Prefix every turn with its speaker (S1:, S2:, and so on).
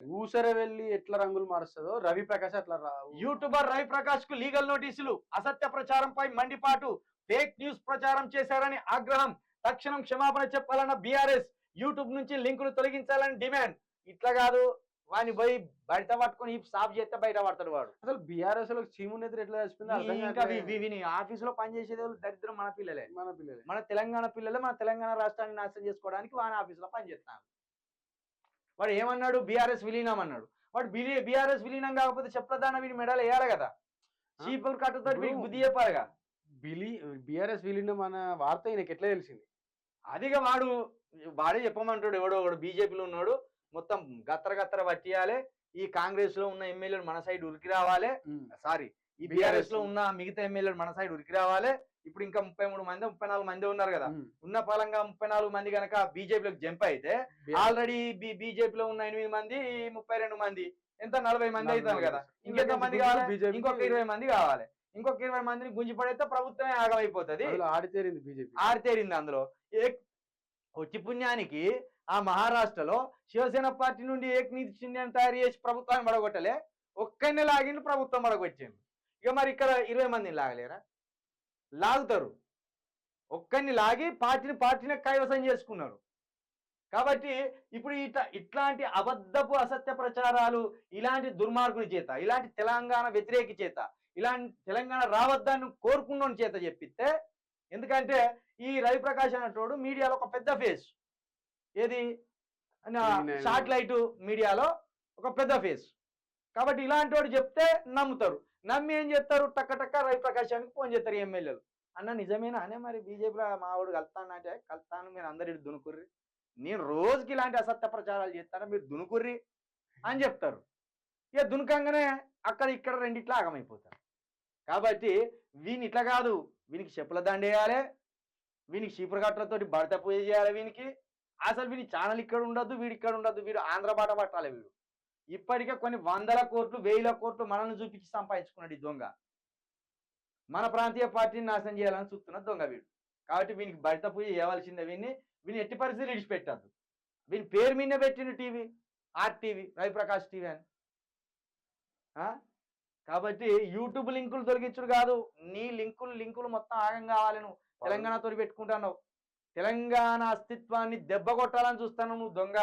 S1: ఊసర వెళ్ళి ఎట్లా రంగులు మారుస్తుందో రవి ప్రకాష్ అట్లా
S2: యూట్యూబర్ రవి ప్రకాష్కు లీగల్ నోటీసులు అసత్య ప్రచారంపై మండిపాటు ఫేక్ న్యూస్ ప్రచారం చేశారని ఆగ్రహం. తక్షణం క్షమాపణ చెప్పాలన్న బీఆర్ఎస్ యూట్యూబ్ నుంచి లింకులు తొలగించాలని డిమాండ్. ఇట్లా కాదు వాని పోయి బయట పట్టుకొని సాఫ్ చేస్తే బయట పడతాడు వాడు.
S1: అసలు బీఆర్ఎస్లో చీము ఎట్లా చచ్చిపోయిందో
S2: ఇంకా విని ఆఫీసులో పనిచేసేది దరిద్రం మన పిల్లలే.
S1: మన పిల్లలే.
S2: మన తెలంగాణ పిల్లలు మన తెలంగాణ రాష్ట్రాన్ని నాశనం చేసుకోవడానికి వాని ఆఫీసులో పనిచేస్తున్నాడు వాడు ఏమన్నాడు? బీఆర్ఎస్ విలీనం అన్నాడు. వాడు బిలి బీఆర్ఎస్ విలీనం కాకపోతే చెప్పదాన వీని మెడల్ వేయాలి కదా. చీపులు కట్టుతో వీడికి బుద్ధి చెప్పాలిగా
S1: బిలి బీఆర్ఎస్ విలీనం అన్న వార్త ఈయనకి ఎట్లా తెలిసింది?
S2: అదిగా వాడు వాడే చెప్పమంటాడు ఎవడో ఒకడు. బీజేపీలో ఉన్నాడు. మొత్తం గత్తర గత్తర పట్టియాలి. ఈ కాంగ్రెస్లో ఉన్న ఎమ్మెల్యేలు మన సైడ్ ఉరికి రావాలి. సారీ ఈ బీఆర్ఎస్లో ఉన్న మిగతా ఎమ్మెల్యేలు మన సైడ్ ఉరికి రావాలి. ఇప్పుడు ఇంకా ముప్పై మూడు మంది ముప్పై నాలుగు మంది ఉన్నారు కదా. ఉన్న పలంగా ముప్పై నాలుగు మంది కనుక బీజేపీలోకి జంప్ అయితే ఆల్రెడీ బీజేపీలో ఉన్న ఎనిమిది మంది ముప్పై రెండు మంది ఎంత నలభై మంది అవుతారు కదా. ఇంకెంత మంది కావాలి? ఇంకొక ఇరవై మంది కావాలి. ఇంకొక ఇరవై మందిని గుంజి పడైతే ప్రభుత్వమే ఆగమైపోతుంది.
S1: అందులో ఆడితేరింది బీజేపీ.
S2: ఆరితేరింది అందులో. కొట్టి పుణ్యానికి ఆ మహారాష్ట్రలో శివసేన పార్టీ నుండి ఏకనీతి చిహ్నాన్ని తయారు చేసి ప్రభుత్వాన్ని పడగొట్టలే. ఒక్కరిని లాగిండు ప్రభుత్వం పడగొచ్చింది. ఇక మరి ఇక్కడ ఇరవై మందిని లాగలేరా? లాగుతారు. ఒక్కరిని లాగి పార్టీని పార్టీని కైవసం చేసుకున్నారు. కాబట్టి ఇప్పుడు ఇట్లా ఇట్లాంటి అబద్ధపు అసత్య ప్రచారాలు ఇలాంటి దుర్మార్గుని చేత ఇలాంటి తెలంగాణ వ్యతిరేకి చేత ఇలాంటి తెలంగాణ రావద్దని కోరుకున్న చేత చెప్పిస్తే ఎందుకంటే ఈ రవిప్రకాష్ అన్నటోడు మీడియాలో ఒక పెద్ద ఫేస్. ఏది? సాటిలైట్ మీడియాలో ఒక పెద్ద ఫేస్. కాబట్టి ఇలాంటి వాడు చెప్తే నమ్ముతారు. నమ్మి ఏం చేస్తారు? టక్క టక్క రవిప్రకాశానికి ఫోన్ చేస్తారు ఎమ్మెల్యేలు. అన్న నిజమేనా? అనే మరి బీజేపీలో మా వాడు కలుతాను అంటే కలుతాను మీరు అందరు ఇటు దునుకుర్రి. నేను రోజుకి ఇలాంటి అసత్య ప్రచారాలు చేస్తాను? మీరు దునుకుర్రి అని చెప్తారు. ఇక దునుకంగానే అక్కడ ఇక్కడ రెండిట్లా ఆగమైపోతారు. కాబట్టి వీని ఇట్లా కాదు. వీనికి చెప్పుల దండేయాలి వీనికి చీపురు భర్త పూజ చేయాలి వీనికి. అసలు వీని ఛానల్ ఇక్కడ ఉండదు వీడు ఇక్కడ ఉండదు వీడు ఆంధ్ర బాట పట్టాలి వీడు. ఇప్పటికే కొన్ని వందల కోట్లు వేల కోట్లు మనల్ని చూపించి సంపాదించుకున్నాడు ఈ దొంగ. మన ప్రాంతీయ పార్టీని నాశనం చేయాలని చూస్తున్న దొంగ వీడు. కాబట్టి వీనికి భర్త పూజ చేయవలసిందే వీడిని వీని ఎట్టి పరిస్థితులు విడిచిపెట్టద్దు. వీని పేరు మీద పెట్టిన టీవీ ఆర్టీవీ రవిప్రకాష్ టీవీ అని. ఆ? కాబట్టి యూట్యూబ్ లింకులు తొలగించుడు కాదు. నీ లింకులు లింకులు మొత్తం ఆగం కావాలి నువ్వు. తెలంగాణతో పెట్టుకుంటున్నావు తెలంగాణ అస్తిత్వాన్ని దెబ్బ కొట్టాలని చూస్తాను నువ్వు దొంగ.